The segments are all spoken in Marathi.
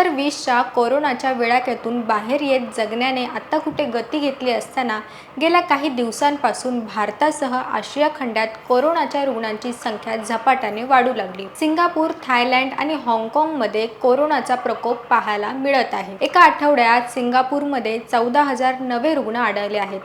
हजार वीसच्या कोरोनाच्या विळाक्यातून बाहेर येत जगण्याने आता कुठे गती घेतली असताना गेल्या काही दिवसांपासून भारतासह आशिया खंडात कोरोनाच्या रुग्णांची संख्या झपाट्याने वाढू लागली. सिंगापूर थायलंड आणि हाँगकाँगमध्ये कोरोनाचा प्रकोप पाहायला मिळत आहे. एका आठवड्यात सिंगापूरमध्ये चौदा हजार नवे रुग्ण आढळले आहेत.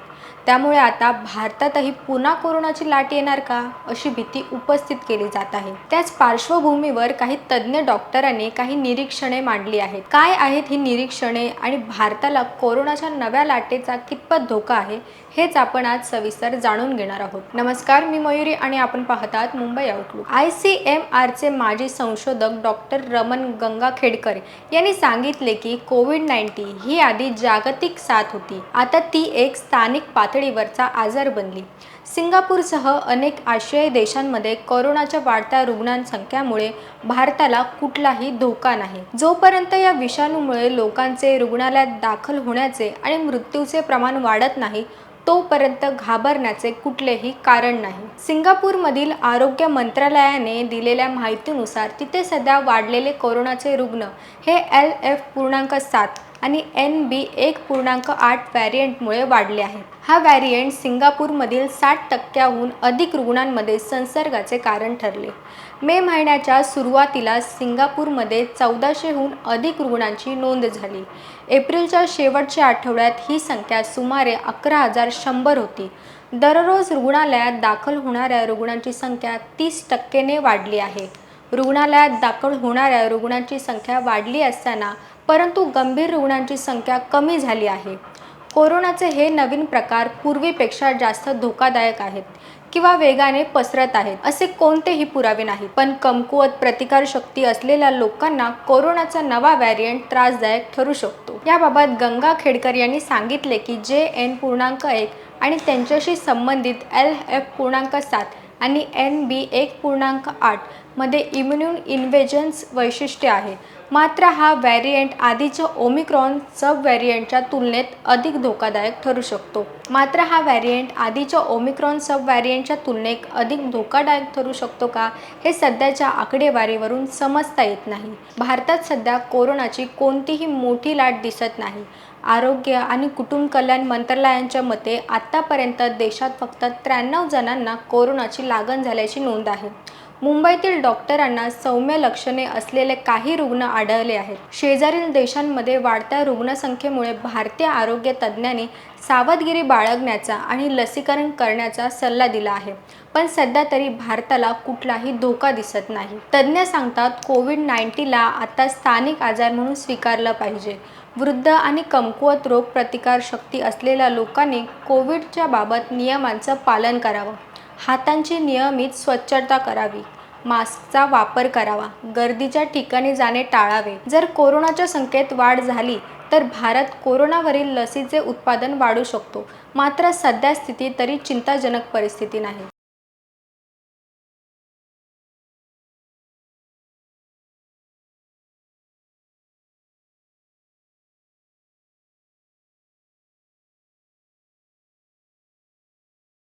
त्यामुळे आता भारतातही पुन्हा कोरोनाची लाट येणार का अशी भीती उपस्थित केली जात आहे. त्याच पार्श्वभूमीवर काही तज्ज्ञ डॉक्टरांनी काही निरीक्षणे मांडली आहेत. काय आहेत ही निरीक्षणे आणि भारताला कोरोनाच्या नव्या लाटेचा कितपत धोका आहे हेच आपण आज सविस्तर जाणून घेणार आहोत. नमस्कार मी मयुरी आणि आपण पाहतात Mumbai Outlook I C M आरचे माजी संशोधक डॉक्टर रमन गंगाखेडकर यांनी सांगितले की कोविड नाईन्टीन ही आधी जागतिक साथ होती. आता ती एक स्थानिक पातळीवरचा आजार बनली. सिंगापूरसह अनेक आशियाई देशांमध्ये कोरोनाच्या वाढत्या रुग्णांसंख्यामुळे भारताला कुठलाही धोका नाही. जोपर्यंत या विषाणूमुळे लोकांचे रुग्णालयात दाखल होण्याचे आणि मृत्यूचे प्रमाण वाढत नाही तोपर्यंत घाबरण्याचे कुठलेही कारण नाही. सिंगापूरमधील आरोग्य मंत्रालयाने दिलेल्या माहितीनुसार तिथे सध्या वाढलेले कोरोनाचे रुग्ण हे एल एफ पूर्णांक सात आणि एन बी एक पूर्णांक आठ व्हॅरियंटमुळे वाढले आहेत. हा व्हॅरियंट सिंगापूरमधील साठ टक्क्याहून अधिक रुग्णांमध्ये संसर्गाचे कारण ठरले. मे महिन्याच्या सुरुवातीला सिंगापूरमध्ये चौदाशेहून अधिक रुग्णांची नोंद झाली. एप्रिलच्या शेवटच्या आठवड्यात ही संख्या सुमारे अकरा हजार शंभर होती. दररोज रुग्णालयात दाखल होणाऱ्या रुग्णांची संख्या तीस टक्केने वाढली आहे. रुग्णालयात दाखल होणाऱ्या रुग्णांची संख्या वाढली असताना परंतु गंभीर रुग्णांची संख्या कमी झाली आहे. कोरोनाचे हे नवीन प्रकार पूर्वीपेक्षा जास्त धोकादायक आहेत किंवा वेगाने पसरत आहेत असे कोणतेही पुरावे नाहीत. पण कमकुवत प्रतिकारशक्ती असलेल्या लोकांना कोरोनाचा नवा व्हॅरियंट त्रासदायक ठरू शकतो. याबाबत गंगा खेडकर यांनी सांगितले की जे एन पूर्णांक एक आणि त्यांच्याशी संबंधित एल एफ पूर्णांक सात आणि एन बी एक पूर्णांक आठमध्ये इम्युन्यून इन्व्हेजन्स वैशिष्ट्य आहे. मात्र हा व्हॅरियंट आधीच्या ओमिक्रॉन सब व्हॅरियंटच्या तुलनेत अधिक धोकादायक ठरू शकतो. मात्र हा व्हॅरियंट आधीच्या ओमिक्रॉन सब व्हॅरियंटच्या तुलनेत अधिक धोकादायक ठरू शकतो का हे सध्याच्या आकडेवारीवरून समजता येत नाही. भारतात सध्या कोरोनाची कोणतीही मोठी लाट दिसत नाही. आरोग्य आणि कुटुंब कल्याण मंत्रालयांच्या मते आत्तापर्यंत देशात फक्त त्र्याण्णव जणांना कोरोनाची लागण झाल्याची नोंद आहे. मुंबईतील डॉक्टरांना सौम्य लक्षणे असलेले काही रुग्ण आढळले आहेत. शेजारील देशांमध्ये वाढत्या रुग्णसंख्येमुळे भारतीय आरोग्य तज्ज्ञांनी सावधगिरी बाळगण्याचा आणि लसीकरण करण्याचा सल्ला दिला आहे. पण सध्या तरी भारताला कुठलाही धोका दिसत नाही. तज्ज्ञ सांगतात कोविड नाईन्टीनला आता स्थानिक आजार म्हणून स्वीकारलं पाहिजे. वृद्ध आणि कमकुवत रोग प्रतिकारशक्ती असलेल्या लोकांनी कोविडच्या बाबत नियमांचं पालन करावं. हातांची नियमित स्वच्छता करावी. मास्कचा वापर करावा. गर्दीच्या ठिकाणी जाणे टाळावे. जर कोरोनाच्या संख्येत वाढ झाली तर भारत कोरोनावरील लसीचे उत्पादन वाढू शकतो. मात्र सध्या स्थिती तरी चिंताजनक परिस्थिती नाही.